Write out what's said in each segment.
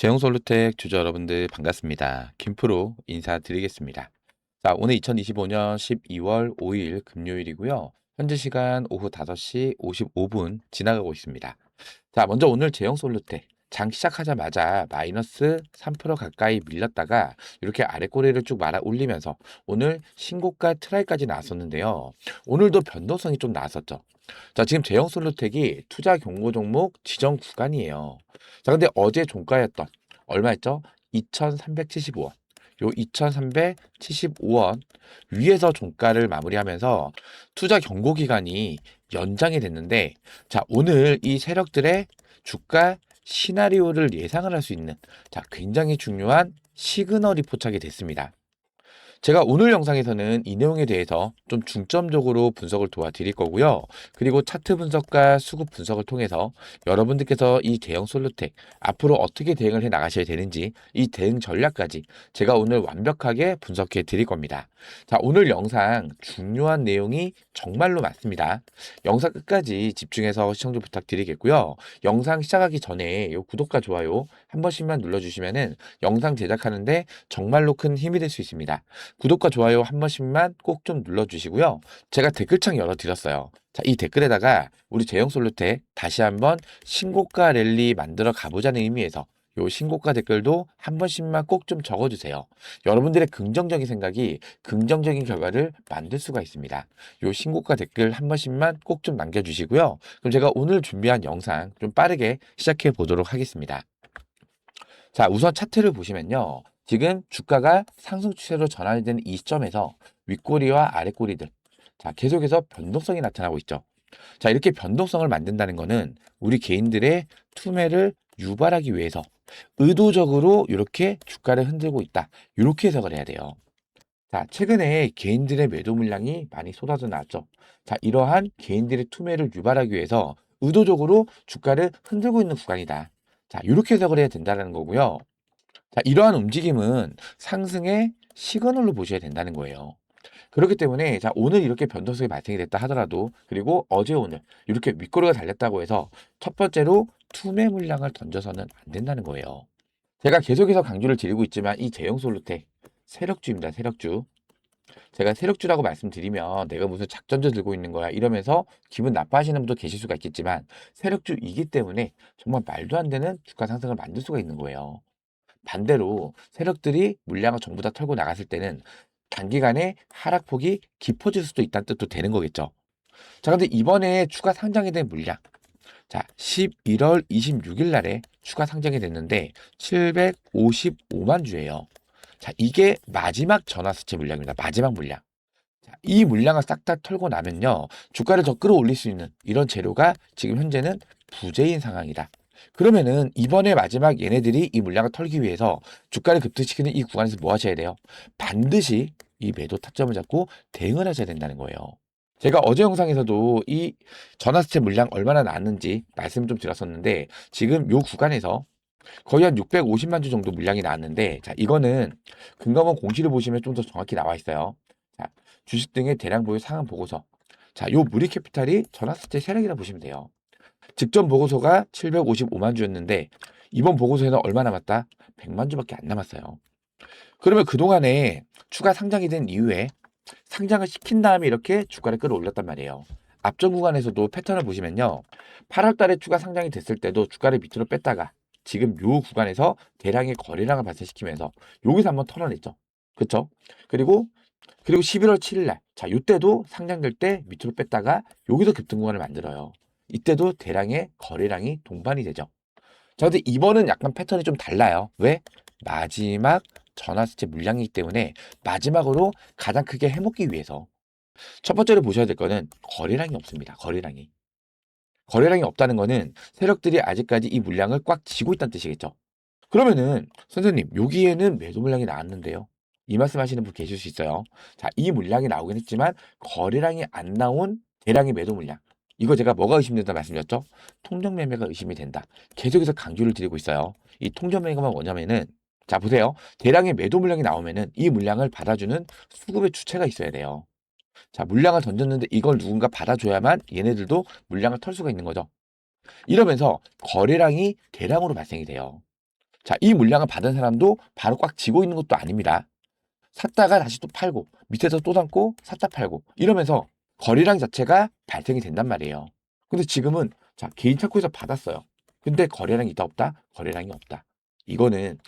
제형솔루텍 주주 여러분들 반갑습니다. 김프로 인사드리겠습니다. 자, 오늘 2025년 12월 5일 금요일이고요. 현재 시간 오후 5시 55분 지나가고 있습니다. 자, 먼저 오늘 제형솔루텍 장 시작하자마자 마이너스 3% 가까이 밀렸다가 이렇게 아래 꼬리를 쭉 말아 올리면서 오늘 신고가 트라이까지 나왔었는데요. 오늘도 변동성이 좀 나왔었죠. 자, 지금 제형솔루텍이 투자 경고 종목 지정 구간이에요. 자, 근데 어제 종가였던 얼마였죠? 2,375원. 요 2,375원 위에서 종가를 마무리하면서 투자 경고 기간이 연장이 됐는데 자, 오늘 이 세력들의 주가 시나리오를 예상을 할 수 있는 자, 굉장히 중요한 시그널이 포착이 됐습니다. 제가 오늘 영상에서는 이 내용에 대해서 좀 중점적으로 분석을 도와드릴 거고요. 그리고 차트 분석과 수급 분석을 통해서 여러분들께서 이 대형 솔루텍 앞으로 어떻게 대응을 해 나가셔야 되는지 이 대응 전략까지 제가 오늘 완벽하게 분석해 드릴 겁니다. 자, 오늘 영상 중요한 내용이 정말로 많습니다. 영상 끝까지 집중해서 시청 좀 부탁드리겠고요. 영상 시작하기 전에 요 구독과 좋아요 한 번씩만 눌러주시면은 영상 제작하는데 정말로 큰 힘이 될 수 있습니다. 구독과 좋아요 한 번씩만 꼭 좀 눌러주시고요. 제가 댓글창 열어드렸어요. 자, 이 댓글에다가 우리 제형 솔루텍 다시 한번 신고가 랠리 만들어 가보자는 의미에서 요 신고가 댓글도 한 번씩만 꼭 좀 적어주세요. 여러분들의 긍정적인 생각이 긍정적인 결과를 만들 수가 있습니다. 요 신고가 댓글 한 번씩만 꼭 좀 남겨주시고요. 그럼 제가 오늘 준비한 영상 좀 빠르게 시작해 보도록 하겠습니다. 자, 우선 차트를 보시면요. 지금 주가가 상승 추세로 되는 이 시점에서 윗꼬리와 아랫꼬리들. 자, 계속해서 변동성이 나타나고 있죠. 자, 이렇게 변동성을 만든다는 거는 우리 개인들의 투매를 유발하기 위해서 의도적으로 이렇게 주가를 흔들고 있다. 이렇게 해석을 해야 돼요. 자, 최근에 개인들의 매도 물량이 많이 쏟아져 나왔죠. 자, 이러한 개인들의 투매를 유발하기 위해서 의도적으로 주가를 흔들고 있는 구간이다. 자, 이렇게 해석을 해야 된다는 거고요. 자, 이러한 움직임은 상승의 시그널로 보셔야 된다는 거예요. 그렇기 때문에 자, 오늘 이렇게 변동성이 발생이 됐다 하더라도 그리고 어제 오늘 이렇게 윗꼬리가 달렸다고 해서 첫 번째로 투매 물량을 던져서는 안 된다는 거예요. 제가 계속해서 강조를 드리고 있지만 이 제형 솔루텍 세력주입니다. 세력주. 제가 세력주라고 말씀드리면 내가 무슨 작전주 들고 있는 거야 이러면서 기분 나빠하시는 분도 계실 수가 있겠지만 세력주이기 때문에 정말 말도 안 되는 주가 상승을 만들 수가 있는 거예요. 반대로 세력들이 물량을 전부 다 털고 나갔을 때는 단기간에 하락폭이 깊어질 수도 있다는 뜻도 되는 거겠죠. 자, 근데 이번에 추가 상장이 된 물량. 자, 11월 26일 날에 추가 상장이 됐는데 755만 주예요. 자, 이게 마지막 전화수치 물량입니다. 마지막 물량. 자, 이 물량을 싹 다 털고 나면요. 주가를 더 끌어올릴 수 있는 이런 재료가 지금 현재는 부재인 상황이다. 그러면은 이번에 마지막 얘네들이 이 물량을 털기 위해서 주가를 급등시키는 이 구간에서 뭐 하셔야 돼요? 반드시 이 매도 타점을 잡고 대응을 하셔야 된다는 거예요. 제가 어제 영상에서도 이 전화스텝 물량 얼마나 나왔는지 말씀 좀 드렸었는데 지금 요 구간에서 거의 한 650만 주 정도 물량이 나왔는데 자 이거는 금감원 공시를 보시면 좀 더 정확히 나와 있어요. 자 주식 등의 대량 보유 상황 보고서 자요 무리 캐피탈이 전화스텝 세력이라 보시면 돼요. 직전 보고서가 755만 주였는데 이번 보고서에는 얼마 남았다? 100만 주밖에 안 남았어요. 그러면 그동안에 추가 상장이 된 이후에 상장을 시킨 다음에 이렇게 주가를 끌어올렸단 말이에요. 앞전 구간에서도 패턴을 보시면요. 8월 달에 추가 상장이 됐을 때도 주가를 밑으로 뺐다가 지금 요 구간에서 대량의 거래량을 발생시키면서 여기서 한번 털어냈죠. 그쵸? 그리고 그리고 11월 7일 날. 자, 요때도 상장될 때 밑으로 뺐다가 여기서 급등 구간을 만들어요. 이때도 대량의 거래량이 동반이 되죠. 자, 근데 이번은 약간 패턴이 좀 달라요. 왜? 마지막 전화수체 물량이기 때문에 마지막으로 가장 크게 해먹기 위해서 첫 번째로 보셔야 될 거는 거래량이 없습니다. 거래량이. 거래량이 없다는 거는 세력들이 아직까지 이 물량을 꽉 쥐고 있다는 뜻이겠죠. 그러면은 선생님 여기에는 매도 물량이 나왔는데요. 이 말씀 하시는 분 계실 수 있어요. 자, 이 물량이 나오긴 했지만 거래량이 안 나온 대량의 매도 물량. 이거 제가 뭐가 의심된다 말씀드렸죠? 통정 매매가 의심이 된다. 계속해서 강조를 드리고 있어요. 이 통정 매매가 뭐냐면은 자 보세요. 대량의 매도 물량이 나오면은 이 물량을 받아주는 수급의 주체가 있어야 돼요. 자 물량을 던졌는데 이걸 누군가 받아줘야만 얘네들도 물량을 털 수가 있는 거죠. 이러면서 거래량이 대량으로 발생이 돼요. 자, 이 물량을 받은 사람도 바로 꽉 쥐고 있는 것도 아닙니다. 샀다가 다시 또 팔고 밑에서 또 담고 샀다 팔고 이러면서 거래량 자체가 발생이 된단 말이에요. 근데 지금은 자, 개인 창고에서 받았어요. 근데 거래량이 있다 없다? 거래량이 없다. 이거는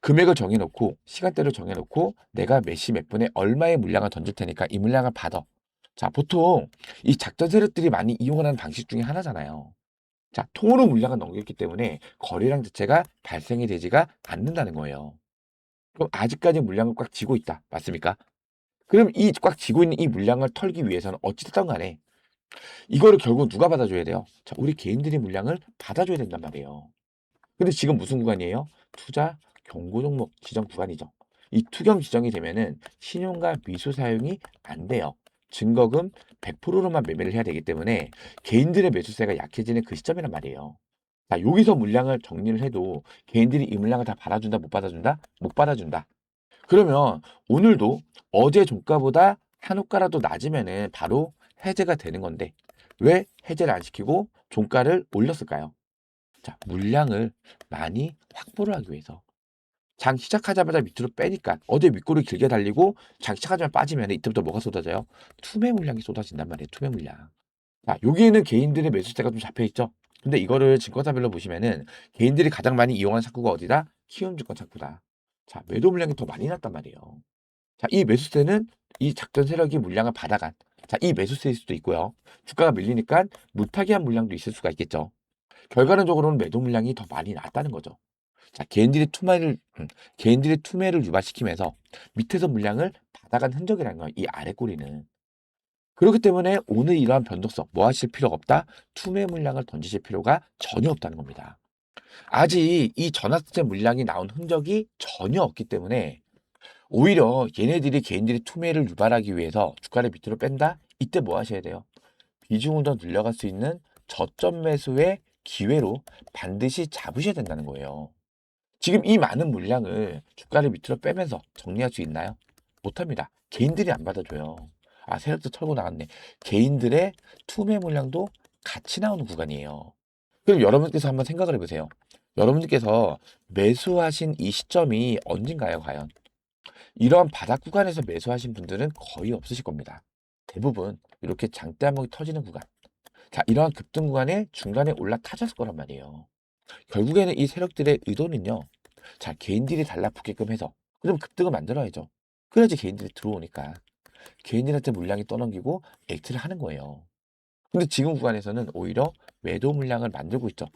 금액을 정해놓고 시간대를 정해놓고 내가 몇 시 몇 분에 얼마의 물량을 던질 테니까 이 물량을 받아. 자, 보통 이 작전 세력들이 많이 이용하는 방식 중에 하나잖아요. 자, 통으로 물량을 넘겼기 때문에 거래량 자체가 발생이 되지가 않는다는 거예요. 그럼 아직까지 물량을 꽉 쥐고 있다. 맞습니까? 그럼 이 꽉 쥐고 있는 이 물량을 털기 위해서는 어찌됐든 간에 이거를 결국 누가 받아줘야 돼요? 자, 우리 개인들이 물량을 받아줘야 된단 말이에요. 근데 지금 무슨 구간이에요? 투자 경고 종목 지정 구간이죠. 이 투경 지정이 되면은 신용과 미수 사용이 안 돼요. 증거금 100%로만 매매를 해야 되기 때문에 개인들의 매수세가 약해지는 그 시점이란 말이에요. 자, 여기서 물량을 정리를 해도 개인들이 이 물량을 다 받아준다, 못 받아준다? 못 받아준다. 그러면 오늘도 어제 종가보다 한 호가라도 낮으면은 바로 해제가 되는 건데 왜 해제를 안 시키고 종가를 올렸을까요? 자, 물량을 많이 확보를 하기 위해서. 장 시작하자마자 밑으로 빼니까 어제 윗골을 길게 달리고 장 시작하자마자 빠지면 이때부터 뭐가 쏟아져요? 투매 물량이 쏟아진단 말이에요. 투매 물량. 자, 여기에는 개인들의 매수세가 좀 잡혀 있죠. 근데 이거를 증권사별로 보시면은 개인들이 가장 많이 이용하는 창구가 어디다? 키움 증권 창구다. 자, 매도 물량이 더 많이 났단 말이에요. 자, 이 매수세는 이 작전 세력이 물량을 받아간. 자, 이 매수세일 수도 있고요. 주가가 밀리니까 무타기한 물량도 있을 수가 있겠죠. 결과론적으로는 매도 물량이 더 많이 났다는 거죠. 자, 개인들이 투매를 음, 개인들이 투매를 유발시키면서 밑에서 물량을 받아간 흔적이라는 거예요. 이 아래 꼬리는. 그렇기 때문에 오늘 이러한 변동성 뭐 하실 필요가 없다. 투매 물량을 던지실 필요가 전혀 없다는 겁니다. 아직 이 전환세 물량이 나온 흔적이 전혀 없기 때문에 오히려 얘네들이 개인들이 투매를 유발하기 위해서 주가를 밑으로 뺀다? 이때 뭐 하셔야 돼요? 비중을 더 늘려갈 수 있는 저점 매수의 기회로 반드시 잡으셔야 된다는 거예요. 지금 이 많은 물량을 주가를 밑으로 빼면서 정리할 수 있나요? 못합니다. 개인들이 안 받아줘요. 아, 세력도 털고 나갔네. 개인들의 투매 물량도 같이 나오는 구간이에요. 그럼 여러분께서 한번 생각을 해보세요. 여러분들께서 매수하신 이 시점이 언젠가요, 과연? 이러한 바닥 구간에서 매수하신 분들은 거의 없으실 겁니다. 대부분 이렇게 장대 한목이 터지는 구간. 자, 이러한 급등 구간에 중간에 올라타졌을 거란 말이에요. 결국에는 이 세력들의 의도는요. 자, 개인들이 달라붙게끔 해서 그럼 급등을 만들어야죠. 그래야지 개인들이 들어오니까. 개인들한테 물량이 떠넘기고 액트를 하는 거예요. 근데 지금 구간에서는 오히려 매도 물량을 만들고 있죠.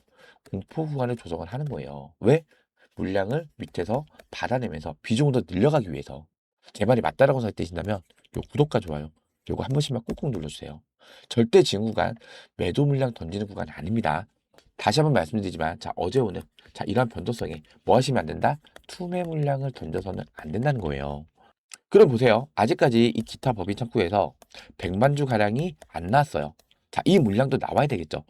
공포 구간을 조정을 하는 거예요. 왜? 물량을 밑에서 받아내면서 비중을 더 늘려가기 위해서. 제 말이 맞다라고 생각되신다면 요 구독과 좋아요. 요거 한 번씩만 꾹꾹 눌러주세요. 절대 지금 구간 매도 물량 던지는 구간이 아닙니다. 다시 한번 말씀드리지만 자 어제 오늘 자 이러한 변동성에 뭐 하시면 안 된다? 투매 물량을 던져서는 안 된다는 거예요. 그럼 보세요. 아직까지 이 기타 법인 창구에서 100만 주 가량이 안 나왔어요. 자, 이 물량도 나와야 되겠죠.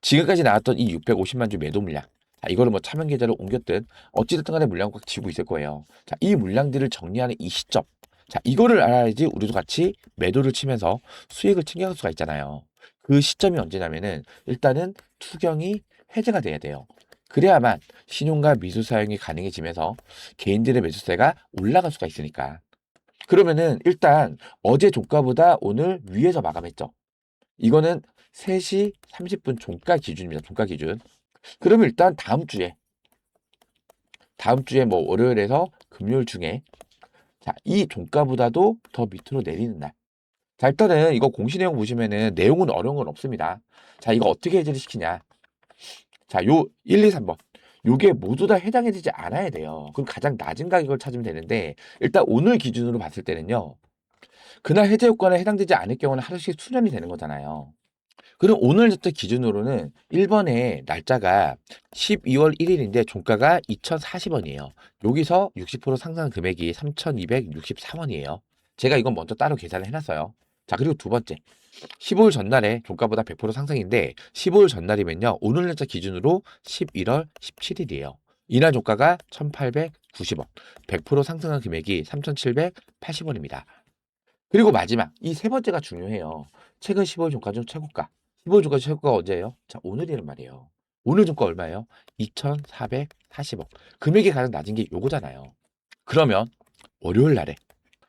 지금까지 나왔던 이 650만 주 매도 물량. 자, 이거를 뭐 차명 계좌로 옮겼든 어찌됐든 간에 물량 꽉 쥐고 있을 거예요. 자, 이 물량들을 정리하는 이 시점. 자, 이거를 알아야지 우리도 같이 매도를 치면서 수익을 챙겨갈 수가 있잖아요. 그 시점이 언제냐면은 일단은 투경이 해제가 돼야 돼요. 그래야만 신용과 미수 사용이 가능해지면서 개인들의 매수세가 올라갈 수가 있으니까. 그러면은 일단 어제 종가보다 오늘 위에서 마감했죠. 이거는 3시 30분 종가 기준입니다. 종가 기준. 그러면 일단 다음 주에 다음 주에 뭐 월요일에서 금요일 중에 자, 이 종가보다도 더 밑으로 내리는 날. 자, 일단은 이거 공시 내용 보시면은 내용은 어려운 건 없습니다. 자, 이거 어떻게 해제를 시키냐? 자, 요 1, 2, 3번. 요게 모두 다 해당이 되지 않아야 돼요. 그럼 가장 낮은 가격을 찾으면 되는데 일단 오늘 기준으로 봤을 때는요. 그날 해제 효과에 해당되지 않을 경우는 하루씩 수년이 되는 거잖아요. 그럼 오늘부터 기준으로는 1번의 날짜가 12월 1일인데 종가가 2,040원이에요. 여기서 60% 상승 금액이 3,264원이에요. 제가 이건 먼저 따로 계산을 해놨어요. 자, 그리고 두 번째. 15일 전날에 종가보다 100% 상승인데 15일 전날이면요. 오늘 날짜 기준으로 11월 17일이에요. 이날 종가가 1,890원. 100% 상승한 금액이 3,780원입니다. 그리고 마지막 이 세 번째가 중요해요. 최근 15일 종가 중 최고가. 15일 종가 최고가 언제예요? 자, 오늘이란 말이에요. 오늘 종가 얼마예요? 2,440원. 금액이 가장 낮은 게 요거잖아요. 그러면 월요일 날에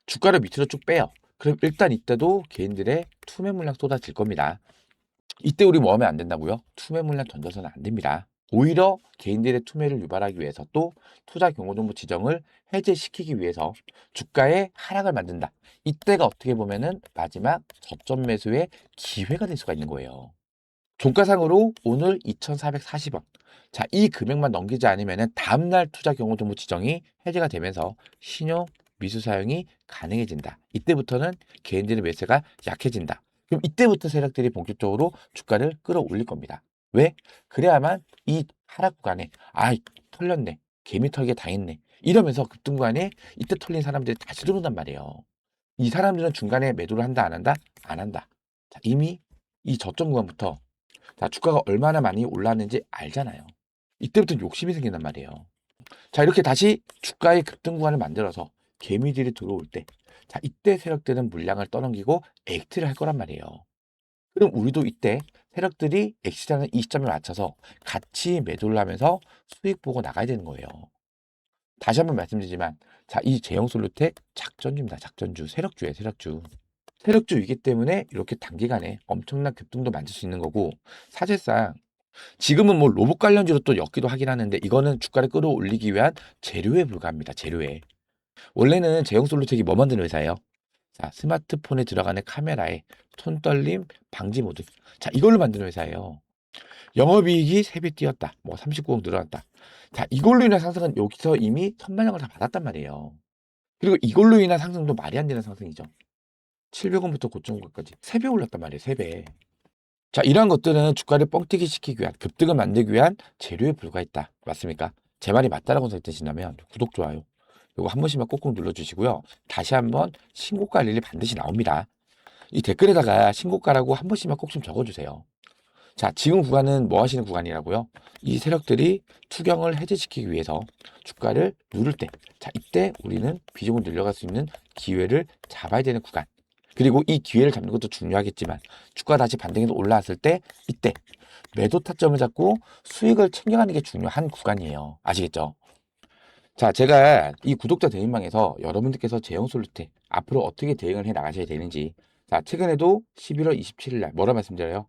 주가를 밑으로 쭉 빼요. 그럼 일단 이때도 개인들의 투매 물량 쏟아질 겁니다. 이때 우리 뭐 하면 안 된다고요? 투매 물량 던져서는 안 됩니다. 오히려 개인들의 투매를 유발하기 위해서 또 투자 경고정보 지정을 해제시키기 위해서 주가의 하락을 만든다. 이때가 어떻게 보면은 마지막 저점 매수의 기회가 될 수가 있는 거예요. 종가상으로 오늘 2,440원. 자, 이 금액만 넘기지 않으면은 다음날 투자 경고정보 지정이 해제가 되면서 신용 미수 사용이 가능해진다. 이때부터는 개인들의 매수가 약해진다. 그럼 이때부터 세력들이 본격적으로 주가를 끌어올릴 겁니다. 왜? 그래야만 이 하락 구간에 아 털렸네 개미 털게 당했네 이러면서 급등 구간에 이때 털린 사람들이 다시 들어온단 말이에요. 이 사람들은 중간에 매도를 한다 안 한다? 안 한다. 자, 이미 이 저점 구간부터 자, 주가가 얼마나 많이 올랐는지 알잖아요. 이때부터 욕심이 생긴단 말이에요. 자, 이렇게 다시 주가의 급등 구간을 만들어서 개미들이 들어올 때, 자, 이때 세력들은 물량을 떠넘기고 엑트를 할 거란 말이에요. 그럼 우리도 이때 세력들이 엑시하는 이 시점에 맞춰서 같이 매도를 하면서 수익 보고 나가야 되는 거예요. 다시 한번 말씀드리지만, 자, 이 제형 솔루텍 작전주입니다. 작전주, 세력주예요, 세력주. 세력주이기 때문에 이렇게 단기간에 엄청난 급등도 만들 수 있는 거고, 사실상 지금은 뭐 로봇 관련주로 또 엮기도 하긴 하는데, 이거는 주가를 끌어올리기 위한 재료에 불과합니다. 재료에. 원래는 제형 솔루텍이 뭐 만드는 회사예요? 자, 스마트폰에 들어가는 카메라에 손 떨림 방지 모드. 자, 이걸로 만드는 회사예요. 영업이익이 3배 뛰었다. 뭐 39억 늘어났다. 자, 이걸로 인한 상승은 여기서 이미 천만원을 다 받았단 말이에요. 그리고 이걸로 인한 상승도 말이 안 되는 상승이죠. 700원부터 고점까지 3배 올랐단 말이에요. 3배. 자, 이러한 것들은 주가를 뻥튀기 시키기 위한 급등을 만들기 위한 재료에 불과했다. 맞습니까? 제 말이 맞다라고 생각되신다면 구독, 좋아요. 이거 한 번씩만 꼭꼭 눌러주시고요. 다시 한번 신고가 릴이 반드시 나옵니다. 이 댓글에다가 신고가라고 한 번씩만 꼭 좀 적어주세요. 자, 지금 구간은 뭐 하시는 구간이라고요? 이 세력들이 투경을 해제시키기 위해서 주가를 누를 때, 자, 이때 우리는 비중을 늘려갈 수 있는 기회를 잡아야 되는 구간. 그리고 이 기회를 잡는 것도 중요하겠지만, 주가 다시 반등해서 올라왔을 때, 이때 매도 타점을 잡고 수익을 챙겨가는 게 중요한 구간이에요. 아시겠죠? 자, 제가 이 구독자 대인방에서 여러분들께서 제형 솔루테 앞으로 어떻게 대응을 해 나가셔야 되는지, 자, 최근에도 11월 27일 날 뭐라 말씀드려요?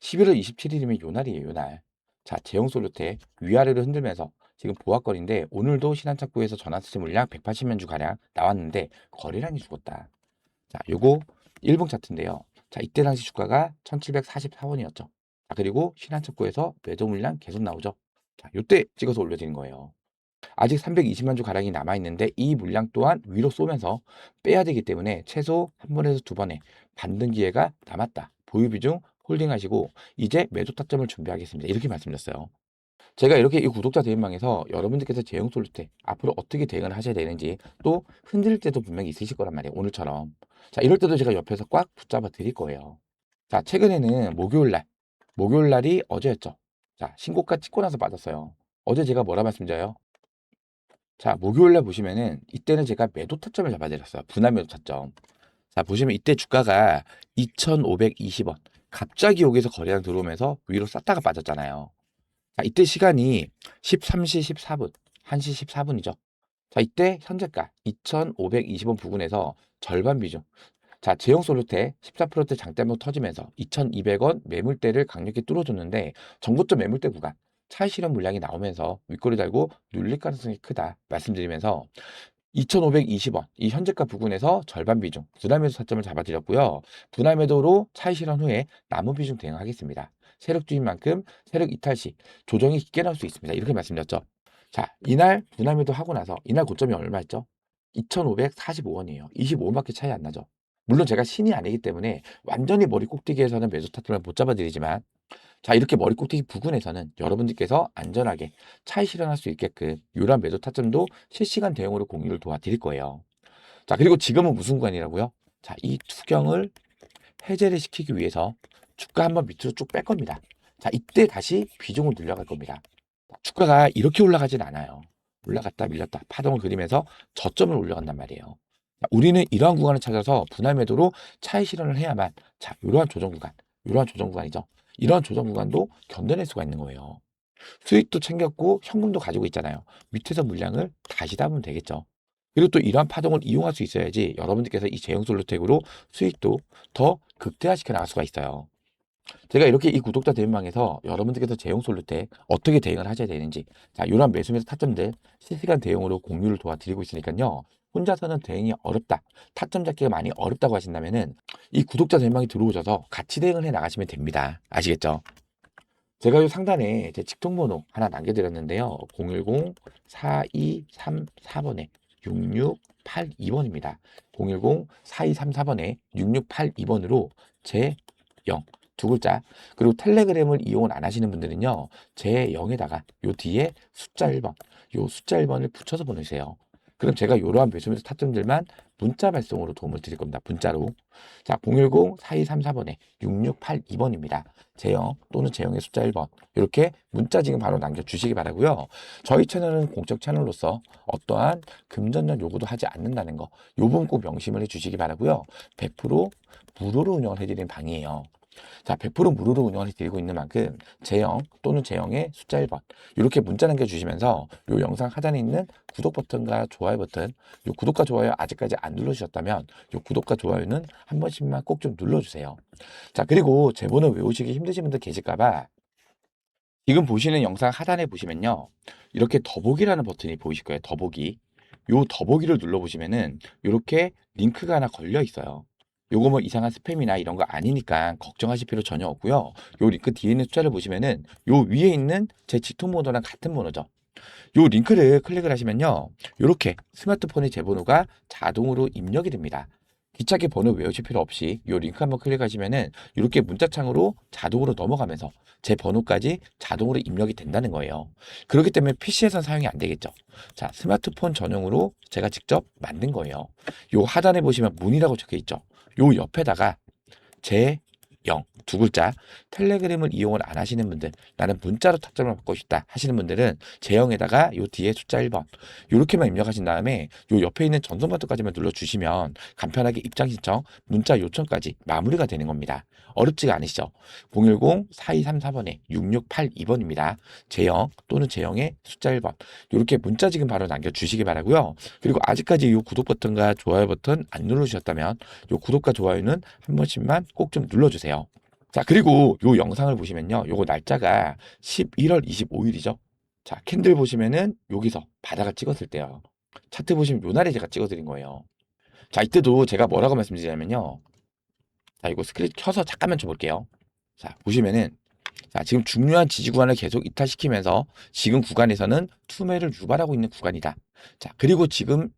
11월 27일이면 요날이에요, 요날. 자, 제형 솔루테 위아래로 흔들면서 지금 보합거리인데 오늘도 신한착구에서 전환수지 물량 180만 주 가량 나왔는데 거래량이 죽었다. 자, 요거 1분 차트인데요. 자, 이때 당시 주가가 1744원이었죠. 자, 그리고 신한착구에서 매도 물량 계속 나오죠. 자, 요때 찍어서 올려지는 거예요. 아직 320만 주 가량이 남아 있는데 이 물량 또한 위로 쏘면서 빼야 되기 때문에 최소 한 번에서 두 번의 반등 기회가 남았다. 보유 비중 홀딩하시고 이제 매도 타점을 준비하겠습니다. 이렇게 말씀드렸어요. 제가 이렇게 이 구독자 대인방에서 여러분들께서 제형 솔루테 앞으로 어떻게 대응을 하셔야 되는지 또 흔들릴 때도 분명히 있으실 거란 말이에요. 오늘처럼. 자, 이럴 때도 제가 옆에서 꽉 붙잡아 드릴 거예요. 자, 최근에는 목요일 날, 목요일 날이 어제였죠. 자, 신고가 찍고 나서 빠졌어요. 어제 제가 뭐라 말씀드려요? 자, 목요일 날 보시면은 이때는 제가 매도 타점을 잡아드렸어요. 분할 매도 타점. 자, 보시면 이때 주가가 2,520원. 갑자기 여기서 거래량 들어오면서 위로 쌌다가 빠졌잖아요. 자, 이때 시간이 13시 14분, 1시 14분이죠. 자, 이때 현재가 2,520원 부근에서 절반 비중. 자, 제형 솔루테 14%대 장대 한번 터지면서 2,200원 매물대를 강력히 뚫어줬는데 전고점 매물대 구간 차익 실현 물량이 나오면서 윗꼬리 달고 눌릴 가능성이 크다 말씀드리면서 2,520원 이 현재가 부근에서 절반 비중 분할 매도 타점을 잡아드렸고요. 분할 매도로 차익 실현 후에 남은 비중 대응하겠습니다. 세력 주인 만큼 세력 이탈 시 조정이 깊게 나올 수 있습니다. 이렇게 말씀드렸죠. 자, 이날 분할 매도 하고 나서 이날 고점이 얼마였죠? 2,545원이에요. 25원밖에 차이 안 나죠. 물론 제가 신이 아니기 때문에 완전히 머리 꼭대기에서는 매수 타점을 못 잡아드리지만 자 이렇게 머리 꼭대기 부근에서는 여러분들께서 안전하게 차익 실현할 수 있게끔 이러한 매도 타점도 실시간 대응으로 공유를 도와드릴 거예요. 자 그리고 지금은 무슨 구간이라고요? 자 이 투경을 해제를 시키기 위해서 주가 한번 밑으로 쭉 뺄 겁니다. 자 이때 다시 비중을 늘려갈 겁니다. 주가가 이렇게 올라가진 않아요. 올라갔다 밀렸다 파동을 그리면서 저점을 올려간단 말이에요. 자, 우리는 이러한 구간을 찾아서 분할 매도로 차익 실현을 해야만 자 이러한 조정 구간, 이러한 조정 구간이죠. 이러한 조정 구간도 견뎌낼 수가 있는 거예요. 수익도 챙겼고 현금도 가지고 있잖아요. 밑에서 물량을 다시 담으면 되겠죠. 그리고 또 이러한 파동을 이용할 수 있어야지 여러분들께서 이 제형 솔루텍으로 수익도 더 극대화시켜 나갈 수가 있어요. 제가 이렇게 이 구독자 대응방에서 여러분들께서 제형 솔루텍 어떻게 대응을 하셔야 되는지 자 이러한 매수매수 타점들 실시간 대응으로 공유를 도와드리고 있으니까요. 혼자서는 대응이 어렵다. 타점 잡기가 많이 어렵다고 하신다면은 이 구독자 대응방에 들어오셔서 같이 대응을 해 나가시면 됩니다. 아시겠죠? 제가 요 상단에 제 직통 번호 하나 남겨드렸는데요. 010-4234번에 6682번입니다. 010-4234번에 6682번으로 제0 두 글자 그리고 텔레그램을 이용을 안 하시는 분들은요. 제 0에다가 요 뒤에 숫자 1번 요 숫자 1번을 붙여서 보내세요. 그럼 제가 이러한 매수매수 타점들만 문자 발송으로 도움을 드릴 겁니다. 문자로. 자, 010-4234번에 6682번입니다. 제형 또는 제형의 숫자 1번 이렇게 문자 지금 바로 남겨주시기 바라고요. 저희 채널은 공적 채널로서 어떠한 금전적 요구도 하지 않는다는 거요 부분 꼭 명심을 해주시기 바라고요. 100% 무료로 운영을 해드리는 방이에요. 자, 100% 무료로 운영을 해드리고 있는 만큼 제형 또는 제형의 숫자 1번 이렇게 문자 남겨주시면서 요 영상 하단에 있는 구독 버튼과 좋아요 버튼 요 구독과 좋아요 아직까지 안 눌러주셨다면 요 구독과 좋아요는 한 번씩만 꼭 좀 눌러주세요. 자, 그리고 제 번호 외우시기 힘드신 분들 계실까봐 지금 보시는 영상 하단에 보시면요. 이렇게 더보기라는 버튼이 보이실 거예요. 더보기. 요 더보기를 눌러보시면은 이렇게 링크가 하나 걸려 있어요. 요거 뭐 이상한 스팸이나 이런 거 아니니까 걱정하실 필요 전혀 없고요. 요 링크 뒤에 있는 숫자를 보시면은 요 위에 있는 제 직통 번호랑 같은 번호죠. 요 링크를 클릭을 하시면요. 요렇게 스마트폰의 제 번호가 자동으로 입력이 됩니다. 귀찮게 번호 외우실 필요 없이 요 링크 한번 클릭하시면은 이렇게 문자창으로 자동으로 넘어가면서 제 번호까지 자동으로 입력이 된다는 거예요. 그렇기 때문에 PC에선 사용이 안 되겠죠. 자, 스마트폰 전용으로 제가 직접 만든 거예요. 요 하단에 보시면 문이라고 적혀 있죠. 요 옆에다가 제 0, 두 글자. 텔레그램을 이용을 안 하시는 분들 나는 문자로 타점을 받고 싶다 하시는 분들은 제형에다가 요 뒤에 숫자 1번 요렇게만 입력하신 다음에 요 옆에 있는 전송 버튼까지만 눌러주시면 간편하게 입장 신청 문자 요청까지 마무리가 되는 겁니다. 어렵지가 않으시죠? 010-4234번에 6682번입니다. 제형 또는 제형의 숫자 1번. 요렇게 문자 지금 바로 남겨주시기 바라고요. 그리고 아직까지 요 구독 버튼과 좋아요 버튼 안 눌러주셨다면 요 구독과 좋아요는 한 번씩만 꼭 좀 눌러주세요 자, 그리고 요 영상을 보시면요. 요거 날짜가 11월 25일이죠. 자, 캔들 보시면은 여기서 바다가 찍었을 때요. 차트 보시면 요 날에 제가 찍어드린 거예요. 자, 이때도 제가 뭐라고 말씀드리냐면요. 자, 이거 스크린 켜서 잠깐만 줘볼게요. 자, 보시면은 자, 지금 중요한 지지 구간을 계속 이탈시키면서 지금 구간에서는 투매를 유발하고 있는 구간이다. 자, 그리고 지금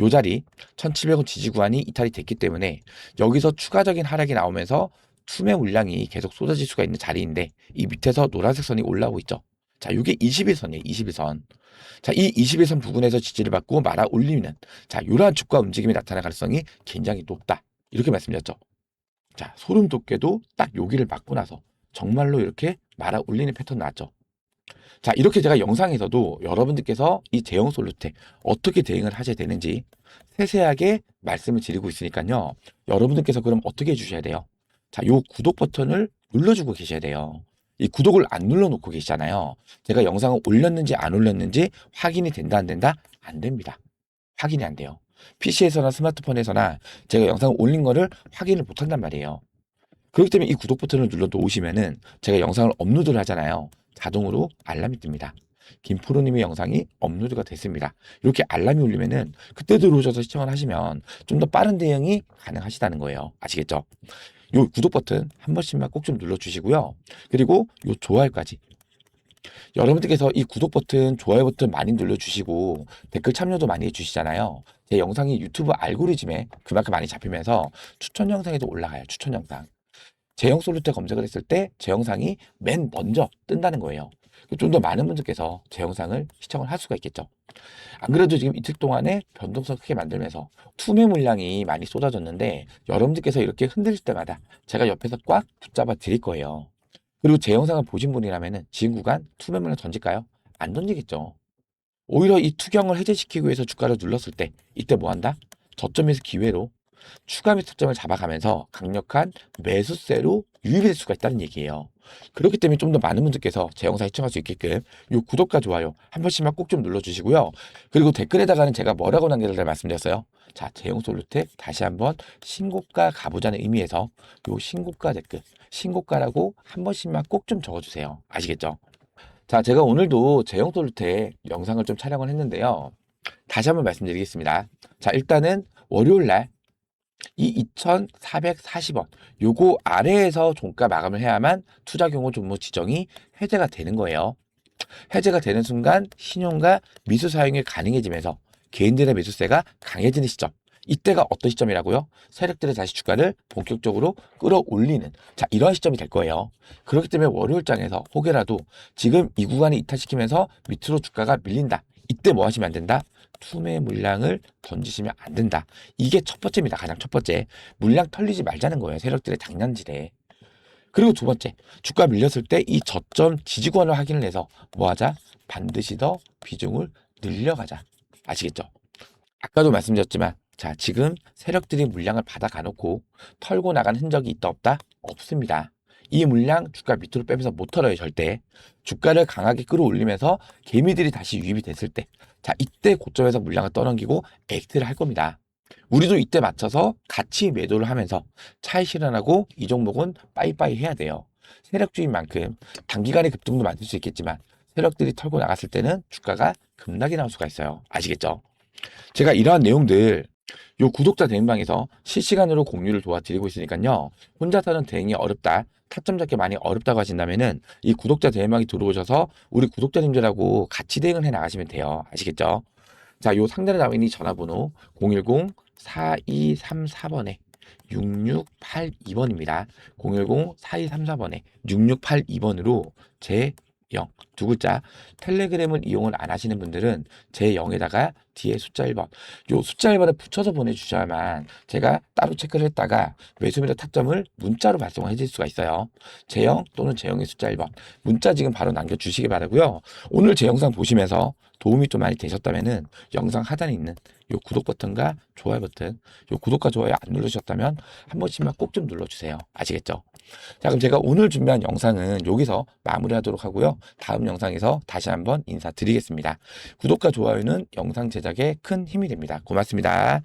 요 자리 1700원 지지 구간이 이탈이 됐기 때문에 여기서 추가적인 하락이 나오면서 투매 물량이 계속 쏟아질 수가 있는 자리인데 이 밑에서 노란색 선이 올라오고 있죠. 자, 이게 21선이에요. 21선. 자, 이 21선 부근에서 지지를 받고 말아 올리는 자, 이러한 주가 움직임이 나타날 가능성이 굉장히 높다. 이렇게 말씀드렸죠. 자, 소름 돋게도 딱 여기를 맞고 나서 정말로 이렇게 말아 올리는 패턴 나왔죠. 자, 이렇게 제가 영상에서도 여러분들께서 이 제형 솔루테 어떻게 대응을 하셔야 되는지 세세하게 말씀을 드리고 있으니까요. 여러분들께서 그럼 어떻게 해주셔야 돼요? 자, 요 구독 버튼을 눌러주고 계셔야 돼요. 이 구독을 안 눌러놓고 계시잖아요. 제가 영상을 올렸는지 안 올렸는지 확인이 된다 안 된다? 안 됩니다. 확인이 안 돼요. PC에서나 스마트폰에서나 제가 영상을 올린 거를 확인을 못 한단 말이에요. 그렇기 때문에 이 구독 버튼을 눌러 놓으시면은 제가 영상을 업로드를 하잖아요. 자동으로 알람이 뜹니다. 김프로님의 영상이 업로드가 됐습니다. 이렇게 알람이 울리면은 그때 들어오셔서 시청을 하시면 좀 더 빠른 대응이 가능하시다는 거예요. 아시겠죠? 요 구독 버튼 한 번씩만 꼭 좀 눌러주시고요. 그리고 요 좋아요까지. 여러분들께서 이 구독 버튼, 좋아요 버튼 많이 눌러주시고 댓글 참여도 많이 해주시잖아요. 제 영상이 유튜브 알고리즘에 그만큼 많이 잡히면서 추천 영상에도 올라가요. 추천 영상. 제형 솔루테 검색을 했을 때 제 영상이 맨 먼저 뜬다는 거예요. 좀 더 많은 분들께서 제 영상을 시청을 할 수가 있겠죠. 안 그래도 지금 이틀 동안에 변동성 크게 만들면서 투매 물량이 많이 쏟아졌는데 여러분들께서 이렇게 흔들릴 때마다 제가 옆에서 꽉 붙잡아 드릴 거예요. 그리고 제 영상을 보신 분이라면은 지금 구간 투매 물량 던질까요? 안 던지겠죠. 오히려 이 투경을 해제시키기 위해서 주가를 눌렀을 때 이때 뭐 한다? 저점에서 기회로 추가 매수점을 잡아가면서 강력한 매수세로 유입될 수가 있다는 얘기예요. 그렇기 때문에 좀 더 많은 분들께서 제 영상 시청할 수 있게끔 요 구독과 좋아요 한 번씩만 꼭 좀 눌러주시고요. 그리고 댓글에다가는 제가 뭐라고 남겨달라 말씀드렸어요. 자, 제형 솔루텍 다시 한번 신고가 가보자는 의미에서 요 신고가 댓글, 신고가라고 한 번씩만 꼭 좀 적어주세요. 아시겠죠? 자, 제가 오늘도 제형 솔루텍 영상을 좀 촬영을 했는데요. 다시 한번 말씀드리겠습니다. 자, 일단은 월요일 날 이 2,440원 요거 아래에서 종가 마감을 해야만 투자 경고 종목 지정이 해제가 되는 거예요. 해제가 되는 순간 신용과 미수 사용이 가능해지면서 개인들의 매수세가 강해지는 시점. 이때가 어떤 시점이라고요? 세력들이 다시 주가를 본격적으로 끌어올리는 자 이런 시점이 될 거예요. 그렇기 때문에 월요일장에서 혹여라도 지금 이 구간에 이탈시키면서 밑으로 주가가 밀린다. 이때 뭐 하시면 안 된다? 투매 물량을 던지시면 안 된다. 이게 첫 번째입니다. 가장 첫 번째. 물량 털리지 말자는 거예요. 세력들의 장난질에. 그리고 두 번째. 주가 밀렸을 때 이 저점 지지권을 확인을 해서 뭐 하자? 반드시 더 비중을 늘려가자. 아시겠죠? 아까도 말씀드렸지만 자, 지금 세력들이 물량을 받아가 놓고 털고 나간 흔적이 있다 없다? 없습니다. 이 물량 주가 밑으로 빼면서 못 털어요, 절대. 주가를 강하게 끌어올리면서 개미들이 다시 유입이 됐을 때 자, 이때 고점에서 물량을 떠넘기고 엑스를 할 겁니다. 우리도 이때 맞춰서 같이 매도를 하면서 차익 실현하고 이 종목은 빠이빠이 해야 돼요. 세력주인 만큼 단기간에 급등도 만들 수 있겠지만 세력들이 털고 나갔을 때는 주가가 급락이 나올 수가 있어요. 아시겠죠? 제가 이러한 내용들 요 구독자 대행방에서 실시간으로 공유를 도와드리고 있으니까요. 혼자서는 대응이 어렵다. 타점 잡기 많이 어렵다고 하신다면은 이 구독자 대행방에 들어오셔서 우리 구독자님들하고 같이 대응을 해 나가시면 돼요. 아시겠죠? 자, 요 상단에 나와 있는 이 전화번호 010-4234번에 6682번입니다. 010-4234번에 6682번으로 제 0, 두 글자 텔레그램을 이용을 안 하시는 분들은 제 0에다가 뒤에 숫자 1번 요 숫자 1번을 붙여서 보내주셔야만 제가 따로 체크를 했다가 매수매도 타점을 문자로 발송을 해줄 수가 있어요. 제0 또는 제0의 숫자 1번 문자 지금 바로 남겨주시기 바라고요. 오늘 제 영상 보시면서 도움이 좀 많이 되셨다면은 영상 하단에 있는 요 구독 버튼과 좋아요 버튼 요 구독과 좋아요 안 누르셨다면 한 번씩만 꼭 좀 눌러주세요. 아시겠죠? 자 그럼 제가 오늘 준비한 영상은 여기서 마무리하도록 하고요. 다음 영상에서 다시 한번 인사드리겠습니다. 구독과 좋아요는 영상 제작에 큰 힘이 됩니다. 고맙습니다.